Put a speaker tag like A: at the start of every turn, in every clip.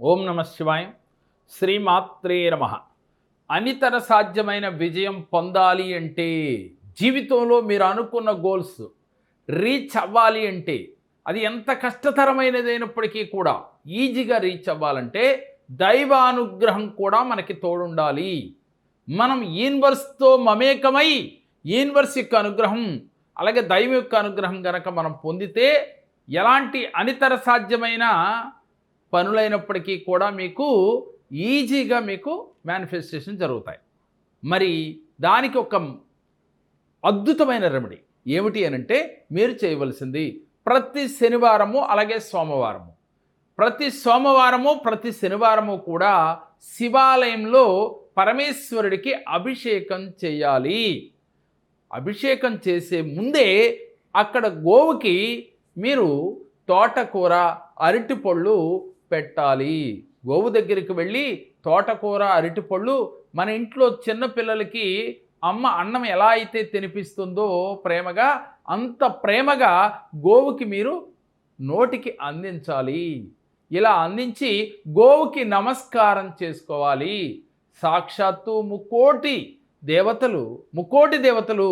A: ఓం నమ శివాయ. శ్రీమాత్రే నమ. అనితర సాధ్యమైన విజయం పొందాలి అంటే జీవితంలో మీరు అనుకున్న గోల్స్ రీచ్ అవ్వాలి అంటే అది ఎంత కష్టతరమైనదైనప్పటికీ కూడా ఈజీగా రీచ్ అవ్వాలంటే దైవ అనుగ్రహం కూడా మనకి తోడుండాలి. మనం యూనివర్స్తో మమేకమై యూనివర్స్ యొక్క అనుగ్రహం అలాగే దైవం యొక్క అనుగ్రహం కనుక మనం పొందితే ఎలాంటి అనితర సాధ్యమైన పనులైనప్పటికీ కూడా మీకు ఈజీగా మీకు మేనిఫెస్టేషన్ జరుగుతాయి. మరి దానికి ఒక అద్భుతమైన రెమెడీ ఏమిటి అనంటే మీరు చేయవలసింది ప్రతి శనివారము అలాగే సోమవారము. ప్రతి సోమవారము ప్రతి శనివారము కూడా శివాలయంలో పరమేశ్వరుడికి అభిషేకం చేయాలి. అభిషేకం చేసే ముందే అక్కడ గోవుకి మీరు తోటకూర అరటిపళ్ళు పెట్టాలి. గోవు దగ్గరికి వెళ్ళి తోటకూర అరటిపళ్ళు మన ఇంట్లో చిన్న పిల్లలకి అమ్మ అన్నం ఎలా అయితే తినిపిస్తుందో ప్రేమగా అంత ప్రేమగా గోవుకి మీరు నోటికి అందించాలి. ఇలా అందించి గోవుకి నమస్కారం చేసుకోవాలి. సాక్షాత్తు ముక్కోటి దేవతలు ముక్కోటి దేవతలు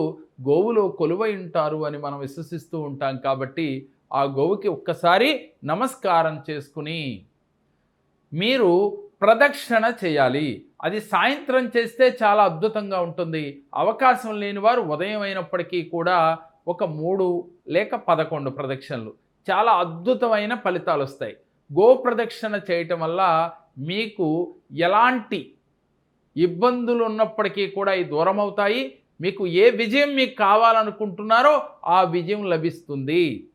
A: గోవులో కొలువై ఉంటారు అని మనం విశ్వసిస్తూ ఉంటాం కాబట్టి ఆ గోవుకి ఒక్కసారి నమస్కారం చేసుకుని మీరు ప్రదక్షిణ చేయాలి. అది సాయంత్రం చేస్తే చాలా అద్భుతంగా ఉంటుంది. అవకాశం లేని వారు ఉదయం అయినప్పటికీ కూడా ఒక మూడు లేక పదకొండు ప్రదక్షిణలు. చాలా అద్భుతమైన ఫలితాలు వస్తాయి. గో ప్రదక్షిణ చేయటం వల్ల మీకు ఎలాంటి ఇబ్బందులు ఉన్నప్పటికీ కూడా ఈ దూరం అవుతాయి. మీకు ఏ విజయం మీకు కావాలనుకుంటున్నారో ఆ విజయం లభిస్తుంది.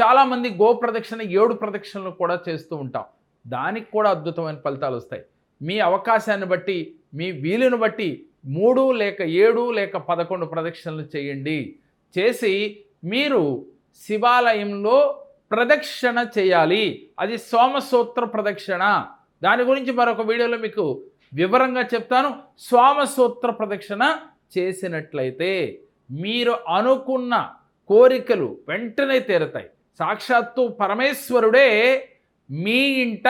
A: చాలామంది గో ప్రదక్షిణ ఏడు ప్రదక్షిణలు కూడా చేస్తూ ఉంటాం. దానికి కూడా అద్భుతమైన ఫలితాలు వస్తాయి. మీ అవకాశాన్ని బట్టి మీ వీలును బట్టి మూడు లేక ఏడు లేక పదకొండు ప్రదక్షిణలు చేయండి. చేసి మీరు శివాలయంలో ప్రదక్షిణ చేయాలి. అది సోమసూత్ర ప్రదక్షిణ. దాని గురించి మరొక వీడియోలో మీకు వివరంగా చెప్తాను. సోమసూత్ర ప్రదక్షిణ చేసినట్లయితే మీరు అనుకున్న కోరికలు వెంటనే తీరతాయి. సాక్షాత్తు పరమేశ్వరుడే మీ ఇంట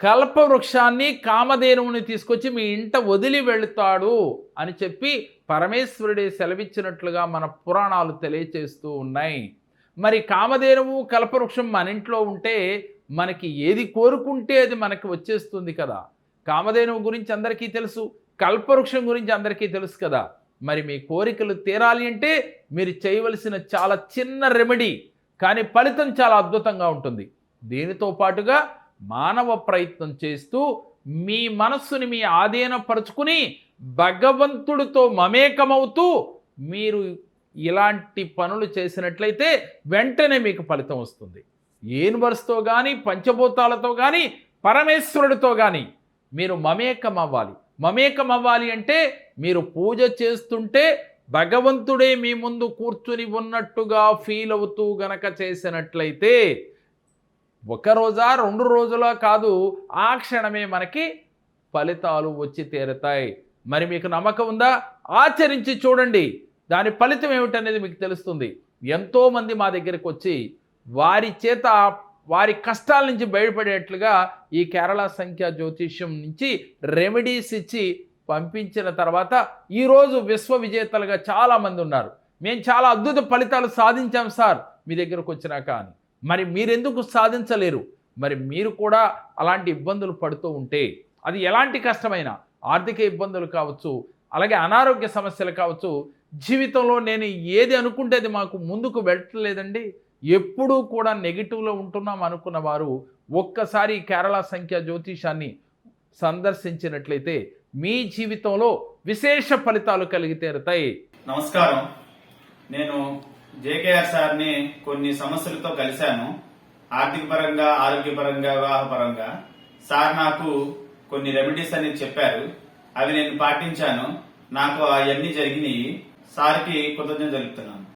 A: కల్పవృక్షాన్ని కామధేనువుని తీసుకొచ్చి మీ ఇంట వదిలి వెళుతాడు అని చెప్పి పరమేశ్వరుడే సెలవిచ్చినట్లుగా మన పురాణాలు తెలియచేస్తూ ఉన్నాయి. మరి కామధేనువు కల్పవృక్షం మన ఇంట్లో ఉంటే మనకి ఏది కోరుకుంటే అది మనకి వచ్చేస్తుంది కదా. కామధేనువు గురించి అందరికీ తెలుసు కల్పవృక్షం గురించి అందరికీ తెలుసు కదా. మరి మీ కోరికలు తీరాలి అంటే మీరు చేయవలసిన చాలా చిన్న రెమెడీ కానీ ఫలితం చాలా అద్భుతంగా ఉంటుంది. దీనితో పాటుగా మానవ ప్రయత్నం చేస్తూ మీ మనస్సుని మీ ఆధీనపరుచుకుని భగవంతుడితో మమేకమవుతూ మీరు ఇలాంటి పనులు చేసినట్లయితే వెంటనే మీకు ఫలితం వస్తుంది. యూనివర్స్తో కానీ పంచభూతాలతో కానీ పరమేశ్వరుడితో కానీ మీరు మమేకం అవ్వాలి మమేకం అవ్వాలి అంటే మీరు పూజ చేస్తుంటే భగవంతుడే మీ ముందు కూర్చుని ఉన్నట్టుగా ఫీల్ అవుతూ గనక చేసినట్లయితే ఒక రోజా రెండు రోజులా కాదు ఆ క్షణమే మనకి ఫలితాలు వచ్చి తీరుతాయి. మరి మీకు నమ్మకం ఉందా? ఆచరించి చూడండి. దాని ఫలితం ఏమిటనేది మీకు తెలుస్తుంది. ఎంతోమంది మా దగ్గరికి వచ్చి వారి చేత వారి కష్టాల నుంచి బయటపడేట్లుగా ఈ కేరళ సంఖ్య జ్యోతిష్యం నుంచి రెమెడీస్ ఇచ్చి పంపించిన తర్వాత ఈరోజు విశ్వ విజేతలుగా చాలామంది ఉన్నారు. మేము చాలా అద్భుత ఫలితాలు సాధించాం సార్ మీ దగ్గరకు వచ్చినాక అని. మరి మీరెందుకు సాధించలేరు? మరి మీరు కూడా అలాంటి ఇబ్బందులు పడుతూ ఉంటే అది ఎలాంటి కష్టమైన ఆర్థిక ఇబ్బందులు కావచ్చు అలాగే అనారోగ్య సమస్యలు కావచ్చు జీవితంలో నేను ఏది అనుకుంటే అది మాకు ముందుకు వెళ్ళట్లేదండి. ఎప్పుడూ కూడా నెగిటివ్లో ఉంటున్నాం అనుకున్న వారు ఒక్కసారి కేరళ సంఖ్య జ్యోతిషాన్ని సందర్శించినట్లయితే మీ జీవితంలో విశేష ఫలితాలు కలిగితేరుతాయి
B: నమస్కారం. నేను జేకేఆర్ సార్ని కొన్ని సమస్యలతో కలిశాను. ఆర్థిక పరంగా ఆరోగ్యపరంగా వివాహ పరంగా సార్ నాకు కొన్ని రెమెడీస్ అనేది చెప్పారు. అవి నేను పాటించాను. నాకు అవన్నీ జరిగినాయి. సార్కి కృతజ్ఞత జరుపుతున్నాను